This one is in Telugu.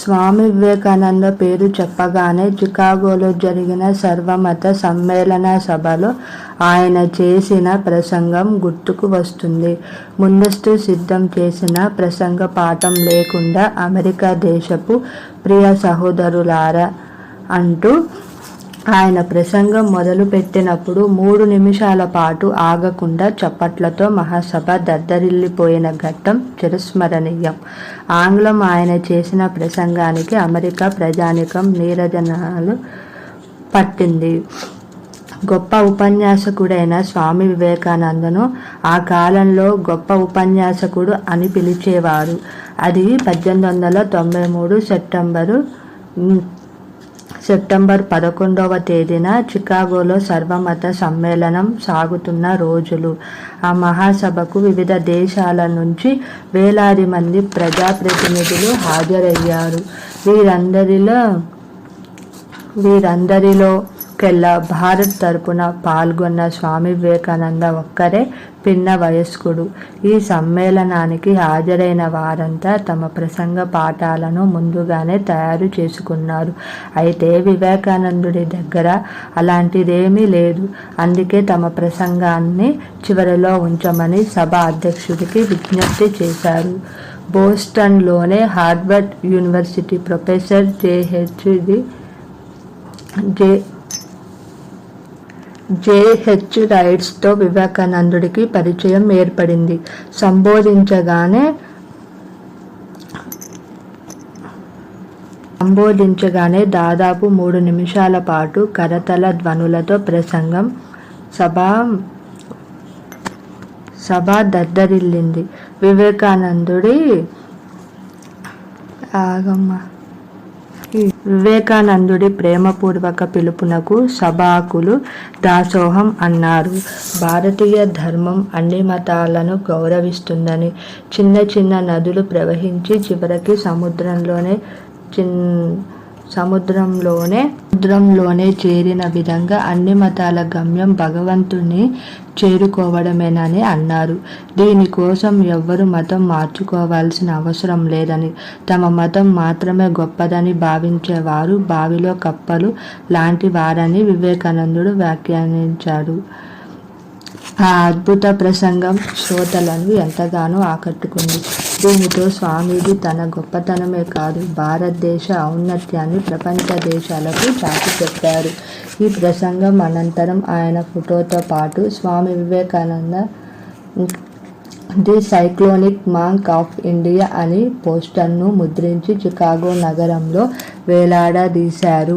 స్వామి వివేకానంద పేరు చెప్పగానే చికాగోలో జరిగిన సర్వమత సమ్మేళన సభలో ఆయన చేసిన ప్రసంగం గుర్తుకు వస్తుంది. ముందస్తు సిద్ధం చేసిన ప్రసంగ పాఠం లేకుండా అమెరికా దేశపు ప్రియ సహోదరులారా అంటూ ఆయన ప్రసంగం మొదలుపెట్టినప్పుడు మూడు నిమిషాల పాటు ఆగకుండా చప్పట్లతో మహాసభ దద్దరిల్లిపోయిన ఘట్టం చిరస్మరణీయం. ఆంగ్లం ఆయన చేసిన ప్రసంగానికి అమెరికా ప్రజానికం నీరజనాలు పట్టింది. గొప్ప ఉపన్యాసకుడైన స్వామి వివేకానందను ఆ కాలంలో గొప్ప ఉపన్యాసకుడు అని పిలిచేవారు. అది పద్దెనిమిది వందల తొంభై మూడు సెప్టెంబరు సెప్టెంబర్ పదకొండవ తేదీన చికాగోలో సర్వమత సమ్మేళనం సాగుతున్న రోజులు. ఆ మహాసభకు వివిధ దేశాల నుంచి వేలాది మంది ప్రజాప్రతినిధులు హాజరయ్యారు. వీరందరిలో వీరందరిలో కెల్లా భారత్ తరపున పాల్గొన్న స్వామి వివేకానంద ఒక్కరే పిన్న వయస్కుడు. ఈ సమ్మేళనానికి హాజరైన వారంతా తమ ప్రసంగ పాఠాలను ముందుగానే తయారు చేసుకున్నారు. అయితే వివేకానందుడి దగ్గర అలాంటిదేమీ లేదు. అందుకే తమ ప్రసంగాన్ని చివరిలో ఉంచమని సభ అధ్యక్షుడికి విజ్ఞప్తి చేశారు. బోస్టన్లోనే Harvard University professor J H D J J H రైట్స్తో వివేకానందుడికి పరిచయం ఏర్పడింది. సంబోధించగానే సంబోధించగానే దాదాపు మూడు నిమిషాల పాటు కరతల ధ్వనులతో ప్రసంగం సభ సభ దద్దరిల్లింది. వివేకానందుడి ఆగమ్మ. వివేకానందుడి ప్రేమపూర్వక పిలుపునకు సభాకులు దాసోహం అన్నారు. భారతీయ ధర్మం అన్ని మతాలను గౌరవిస్తుందని చిన్న చిన్న నదులు ప్రవహించి చివరికి సముద్రంలోనే చిన్ సముద్రంలోనే సముద్రంలోనే చేరిన విధంగా అన్ని మతాల గమ్యం భగవంతుని చేరుకోవడమేనని అన్నారు. దీనికోసం ఎవ్వరు మతం మార్చుకోవాల్సిన అవసరం లేదని. తమ మతం మాత్రమే గొప్పదని భావించేవారు బావిలో కప్పలు లాంటి వారని వివేకానందుడు వ్యాఖ్యానించాడు. ఆ అద్భుత ప్రసంగం శ్రోతలను ఎంతగానో ఆకట్టుకుంది. దీనితో స్వామీజీ తన గొప్పతనమే కాదు భారతదేశ ఔన్నత్యాన్ని ప్రపంచ దేశాలకు చాటి చెప్పారు. ఈ ప్రసంగం అనంతరం ఆయన ఫోటోతో పాటు Swami Vivekananda the cyclonic monk of India అని పోస్టర్ను ముద్రించి చికాగో నగరంలో వేలాడదీశారు.